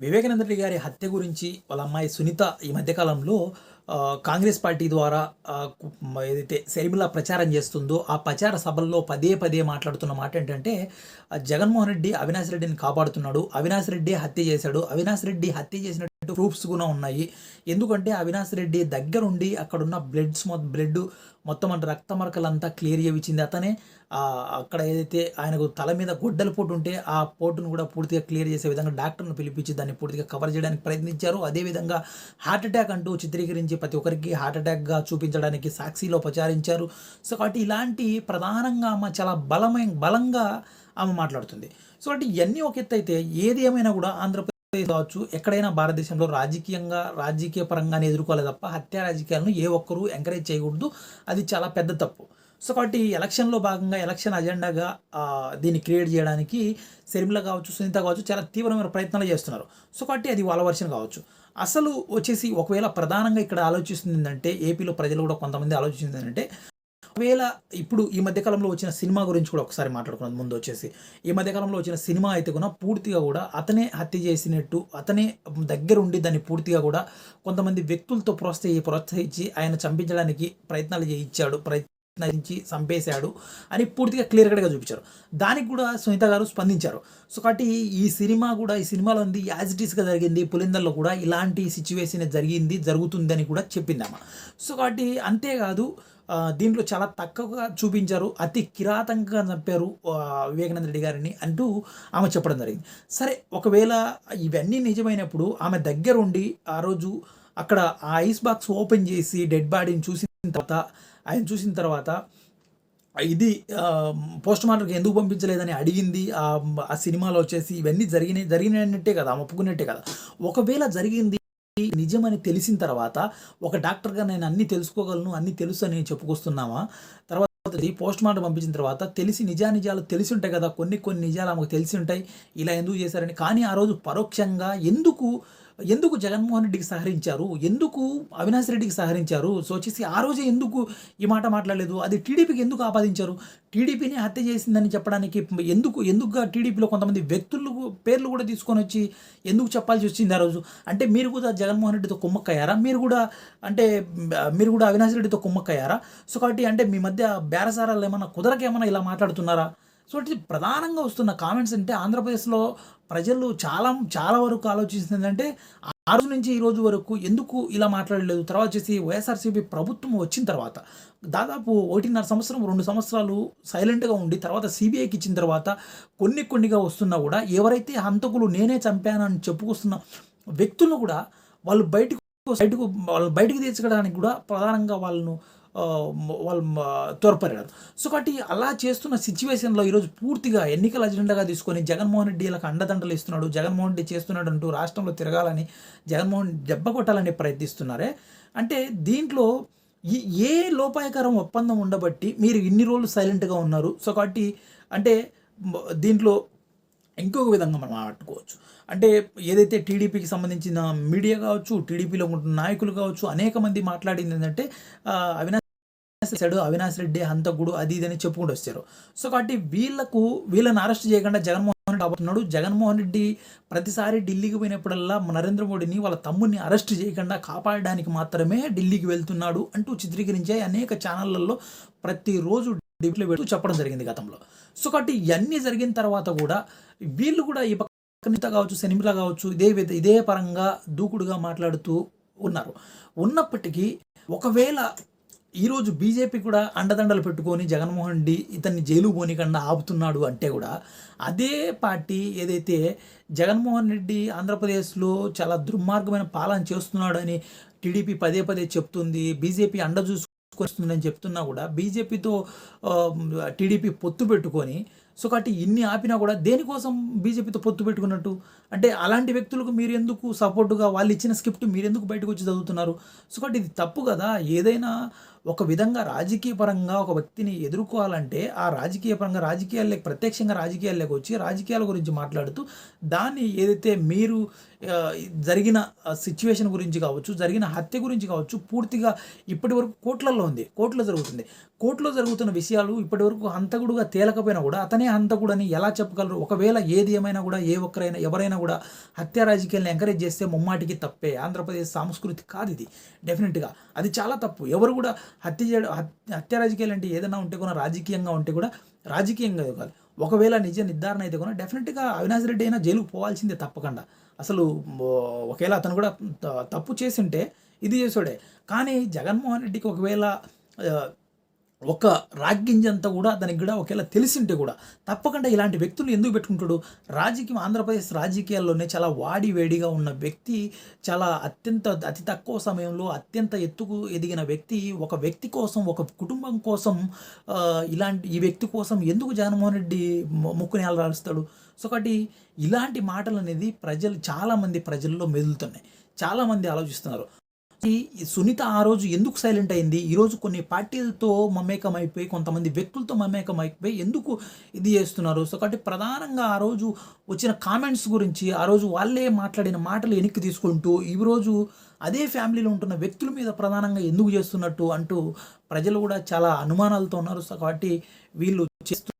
వివేకానంద రెడ్డి గారి హత్య గురించి వాళ్ళ అమ్మాయి సునీత ఈ మధ్యకాలంలో కాంగ్రెస్ పార్టీ ద్వారా ఏదైతే శర్మిల ప్రచారం చేస్తుందో ఆ ప్రచార సభల్లో పదే పదే మాట్లాడుతున్న మాట ఏంటంటే జగన్మోహన్ రెడ్డి అవినాష్ రెడ్డిని కాపాడుతున్నాడు అవినాష్ రెడ్డి హత్య చేశాడు అవినాష్ రెడ్డి హత్య చేసినట్టు ప్రూఫ్స్ కూడా ఉన్నాయి. ఎందుకంటే అవినాష్ రెడ్డి దగ్గరుండి అక్కడున్న బ్లడ్స్ బ్లడ్ మొత్తం అంటే రక్త మరకలంతా క్లియర్ చేయించింది అతనే అక్కడ ఏదైతే ఆయనకు తల మీద గొడ్డల పోటు ఉంటే ఆ పోటును కూడా పూర్తిగా క్లియర్ చేసే విధంగా డాక్టర్ను పిలిపించి దాన్ని పూర్తిగా కవర్ చేయడానికి ప్రయత్నించారు. అదేవిధంగా హార్ట్ అటాక్ అంటూ చిత్రీకరించి ప్రతి ఒక్కరికి హార్ట్ అటాక్గా చూపించడానికి సాక్షిలో ప్రచారించారు సో కాబట్టి ఇలాంటి ప్రధానంగా ఆమె చాలా బలమైన బలంగా ఆమె మాట్లాడుతుంది. సో కాబట్టి ఇవన్నీ ఒక ఎత్తు అయితే ఏది ఏమైనా కూడా ఆంధ్రప్రదేశ్ కావచ్చు ఎక్కడైనా భారతదేశంలో రాజకీయంగా రాజకీయ పరంగానే ఎదుర్కోవాలి తప్ప హత్య రాజకీయాలను ఏ ఒక్కరూ ఎంకరేజ్ చేయకూడదు. అది చాలా పెద్ద తప్పు. సో కాబట్టి ఎలక్షన్లో భాగంగా ఎలక్షన్ అజెండాగా దీన్ని క్రియేట్ చేయడానికి శర్మిల కావచ్చు సునీత కావచ్చు చాలా తీవ్రమైన ప్రయత్నాలు చేస్తున్నారు. సో కాబట్టి అది వాళ్ళ వర్షన్ కావచ్చు. అసలు వచ్చేసి ఒకవేళ ప్రధానంగా ఇక్కడ ఆలోచిస్తుంది ఏంటంటే ఏపీలో ప్రజలు కూడా కొంతమంది ఆలోచిస్తుంది ఏంటంటే ఒకవేళ ఇప్పుడు ఈ మధ్యకాలంలో వచ్చిన సినిమా గురించి కూడా ఒకసారి మాట్లాడుకున్నాం ముందు వచ్చేసి. ఈ మధ్యకాలంలో వచ్చిన సినిమా అయితే కూడా పూర్తిగా కూడా అతనే హత్య చేసినట్టు అతనే దగ్గర ఉండి దాన్ని పూర్తిగా కూడా కొంతమంది వ్యక్తులతో ప్రోత్సహి ప్రోత్సహించి ఆయన చంపించడానికి ప్రయత్నాలు చేయించాడు ప్రయత్నించి చంపేశాడు అని పూర్తిగా క్లియర్ కట్గా చూపించారు. దానికి కూడా సునీత గారు స్పందించారు. సో కాబట్టి ఈ సినిమా కూడా ఈ సినిమాలో ఉంది యాజ్ ఇట్ ఈస్గా జరిగింది పులిందర్లో కూడా ఇలాంటి సిచ్యువేషన్ జరిగింది జరుగుతుందని కూడా చెప్పింది సో కాబట్టి అంతేకాదు దీంట్లో చాలా తక్కువగా చూపించారు. అతి కిరాతంగా చంపారు వివేకానంద రెడ్డి గారిని అంటూ ఆమె చెప్పడం జరిగింది. సరే ఒకవేళ ఇవన్నీ నిజమైనప్పుడు ఆమె దగ్గరుండి ఆ రోజు అక్కడ ఆ ఐస్ బాక్స్ ఓపెన్ చేసి డెడ్ బాడీని చూసిన తర్వాత ఆయన చూసిన తర్వాత ఇది పోస్ట్ మార్టంకి ఎందుకు పంపించలేదని అడిగింది. ఆ సినిమాలో వచ్చేసి ఇవన్నీ జరిగినాయి జరిగినట్టే కదా ఒప్పుకున్నట్టే కదా. ఒకవేళ జరిగింది నిజమని తెలిసిన తర్వాత ఒక డాక్టర్గా నేను అన్ని తెలుసుకోగలను అన్ని తెలుసు అని చెప్పుకొస్తున్నామా తర్వాత పోస్ట్ మార్టం పంపించిన తర్వాత తెలిసి నిజానిజాలు తెలిసి ఉంటాయి కదా కొన్ని కొన్ని నిజాలు ఆమెకు తెలిసి ఉంటాయి ఇలా ఎందుకు చేశారని. కానీ ఆ రోజు పరోక్షంగా ఎందుకు ఎందుకు జగన్మోహన్ రెడ్డికి సహరించారు ఎందుకు అవినాష్ రెడ్డికి సహకరించారు సో వచ్చేసి ఆ రోజే ఎందుకు ఈ మాట మాట్లాడలేదు అది టీడీపీకి ఎందుకు ఆపాదించారు? టీడీపీని హత్య చేసిందని చెప్పడానికి ఎందుకు ఎందుకు టీడీపీలో కొంతమంది వ్యక్తులు పేర్లు కూడా తీసుకొని వచ్చి ఎందుకు చెప్పాల్సి వచ్చింది ఆ రోజు? అంటే మీరు కూడా జగన్మోహన్ రెడ్డితో కుమ్మక్కయ్యారా? మీరు కూడా అంటే మీరు కూడా అవినాష్ రెడ్డితో కుమ్మక్కయ్యారా? సో కాబట్టి అంటే మీ మధ్య బేరసారాలు ఏమన్నా కుదరకేమన్నా ఇలా మాట్లాడుతున్నారా? సో ప్రధానంగా వస్తున్న కామెంట్స్ అంటే ఆంధ్రప్రదేశ్లో ప్రజలు చాలా చాలా వరకు ఆలోచిస్తుంది అంటే ఆ రోజు నుంచి ఈ రోజు వరకు ఎందుకు ఇలా మాట్లాడలేదు? తర్వాత వచ్చేసి వైఎస్ఆర్సీపీ ప్రభుత్వం వచ్చిన తర్వాత దాదాపు ఒకటిన్నర సంవత్సరం రెండు సంవత్సరాలు సైలెంట్గా ఉండి తర్వాత సిబిఐకి ఇచ్చిన తర్వాత కొన్ని కొన్నిగా వస్తున్నా కూడా ఎవరైతే హంతకులు నేనే చంపానని చెప్పుకొస్తున్న వ్యక్తులను కూడా వాళ్ళు బయటకు బయటకు వాళ్ళు బయటకు తీర్చడానికి కూడా ప్రధానంగా వాళ్ళను వాళ్ళు త్వరపడారు సో కాబట్టి అలా చేస్తున్న సిచ్యువేషన్లో ఈరోజు పూర్తిగా ఎన్నికల అజెండాగా తీసుకొని జగన్మోహన్ రెడ్డి ఇలా అండదండలు ఇస్తున్నాడు జగన్మోహన్ రెడ్డి చేస్తున్నాడు అంటూ రాష్ట్రంలో తిరగాలని జగన్మోహన్ దెబ్బ కొట్టాలని ప్రయత్నిస్తున్నారే. అంటే దీంట్లో ఏ లోపాయకరం ఒప్పందం ఉండబట్టి మీరు ఇన్ని రోజులు సైలెంట్గా ఉన్నారు. సో కాబట్టి అంటే దీంట్లో ఇంకొక విధంగా మనం ఆడుకోవచ్చు. అంటే ఏదైతే టీడీపీకి సంబంధించిన మీడియా కావచ్చు టీడీపీలో ఉంటున్న నాయకులు కావచ్చు అనేక మంది మాట్లాడింది ఏంటంటే ఆ, అవినాష్ చేశాడు అవినాష్ రెడ్డి హంతకుడు అది ఇది అని చెప్పుకుంటూ వచ్చారు. సో కాబట్టి వీళ్ళకు వీళ్ళని అరెస్ట్ చేయకుండా జగన్మోహన్ రెడ్డి అవుతున్నాడు జగన్మోహన్ రెడ్డి ప్రతిసారి ఢిల్లీకి పోయినప్పుడల్లా నరేంద్ర మోడీని వాళ్ళ తమ్ముడిని అరెస్ట్ చేయకుండా కాపాడడానికి మాత్రమే ఢిల్లీకి వెళ్తున్నాడు అంటూ చిత్రీకరించే అనేక ఛానళ్ళలో ప్రతిరోజు దీంట్లో పెడుతూ చెప్పడం జరిగింది గతంలో. సో కాబట్టి ఇవన్నీ జరిగిన తర్వాత కూడా వీళ్ళు కూడా ఈ పక్కన కావచ్చు సెనిమిలా కావచ్చు ఇదే విధ ఇదే పరంగా దూకుడుగా మాట్లాడుతూ ఉన్నారు. ఉన్నప్పటికీ ఒకవేళ ఈరోజు బీజేపీ కూడా అండదండలు పెట్టుకొని జగన్మోహన్ రెడ్డి ఇతన్ని జైలు పోనీకుండా ఆపుతున్నాడు అంటే కూడా అదే పార్టీ ఏదైతే జగన్మోహన్ రెడ్డి ఆంధ్రప్రదేశ్లో చాలా దుర్మార్గమైన పాలన చేస్తున్నాడని టీడీపీ పదే పదే చెప్తుంది బీజేపీ అండ తీసుకొస్తుందని చెప్తున్నా కూడా బీజేపీతో టీడీపీ పొత్తు పెట్టుకొని సో కాబట్టి ఇన్ని ఆపినా కూడా దేనికోసం బీజేపీతో పొత్తు పెట్టుకున్నట్టు? అంటే అలాంటి వ్యక్తులకు మీరు ఎందుకు సపోర్టుగా వాళ్ళు ఇచ్చిన స్క్రిప్ట్ మీరు ఎందుకు బయటకు వచ్చి చదువుతున్నారు? సో కాబట్టి ఇది తప్పు కదా. ఏదైనా ఒక విధంగా రాజకీయ పరంగా ఒక వ్యక్తిని ఎదుర్కోవాలంటే ఆ రాజకీయ పరంగా రాజకీయాల్లోకి ప్రత్యక్షంగా రాజకీయాల్లోకి వచ్చి రాజకీయాల గురించి మాట్లాడుతూ దాన్ని ఏదైతే మీరు జరిగిన సిచ్యువేషన్ గురించి కావచ్చు జరిగిన హత్య గురించి కావచ్చు పూర్తిగా ఇప్పటి వరకు కోట్లలో ఉంది కోర్టులో జరుగుతుంది. కోర్టులో జరుగుతున్న విషయాలు ఇప్పటి వరకు హంతకుడుగా తేలకపోయినా కూడా అతనే హంతకుడని ఎలా చెప్పగలరు? ఒకవేళ ఏది ఏమైనా కూడా ఏ ఒక్కరైనా ఎవరైనా కూడా హత్య రాజకీయాలను ఎంకరేజ్ చేస్తే ముమ్మాటికి తప్పే. ఆంధ్రప్రదేశ్ సంస్కృతి కాదు ఇది డెఫినెట్గా. అది చాలా తప్పు. ఎవరు కూడా హత్య చేయడం హత్య- హత్య రాజకీయాలు అంటే ఏదైనా ఉంటే కూడా రాజకీయంగా ఉంటే కూడా రాజకీయంగా ఇవ్వాలి. ఒకవేళ నిజ నిర్ధారణ అయితే కూడా డెఫినెట్గా అవినాష్ రెడ్డి అయినా జైలుకు పోవాల్సిందే తప్పకుండా. అసలు ఒకవేళ అతను కూడా తప్పు చేసింటే ఇది చేసాడే కానీ జగన్మోహన్ రెడ్డికి ఒకవేళ ఒక రాగ్గింజంతా కూడా దానికి కూడా ఒకవేళ తెలిసింటే కూడా తప్పకుండా ఇలాంటి వ్యక్తులు ఎందుకు పెట్టుకుంటాడు? రాజకీయం ఆంధ్రప్రదేశ్ రాజకీయాల్లోనే చాలా వాడి వేడిగా ఉన్న వ్యక్తి చాలా అత్యంత అతి తక్కువ సమయంలో అత్యంత ఎత్తుకు ఎదిగిన వ్యక్తి ఒక వ్యక్తి కోసం ఒక కుటుంబం కోసం ఇలాంటి ఈ వ్యక్తి కోసం ఎందుకు జగన్మోహన్ రెడ్డి ముక్కుని రాలుస్తాడు? సో ఒకటి ఇలాంటి మాటలు అనేది ప్రజలు చాలామంది ప్రజల్లో మెదులుతున్నాయి. చాలామంది ఆలోచిస్తున్నారు. సునీత ఆ రోజు ఎందుకు సైలెంట్ అయింది? ఈరోజు కొన్ని పార్టీలతో మమేకం అయిపోయి కొంతమంది వ్యక్తులతో మమేకం అయిపోయి ఎందుకు ఇది చేస్తున్నారు? సో కాబట్టి ప్రధానంగా ఆ రోజు వచ్చిన కామెంట్స్ గురించి ఆ రోజు వాళ్ళే మాట్లాడిన మాటలు వెనక్కి తీసుకుంటూ ఈ రోజు అదే ఫ్యామిలీలో ఉంటున్న వ్యక్తుల మీద ప్రధానంగా ఎందుకు చేస్తున్నట్టు అంటూ ప్రజలు కూడా చాలా అనుమానాలతో ఉన్నారు. సో కాబట్టి వీళ్ళు చేస్తూ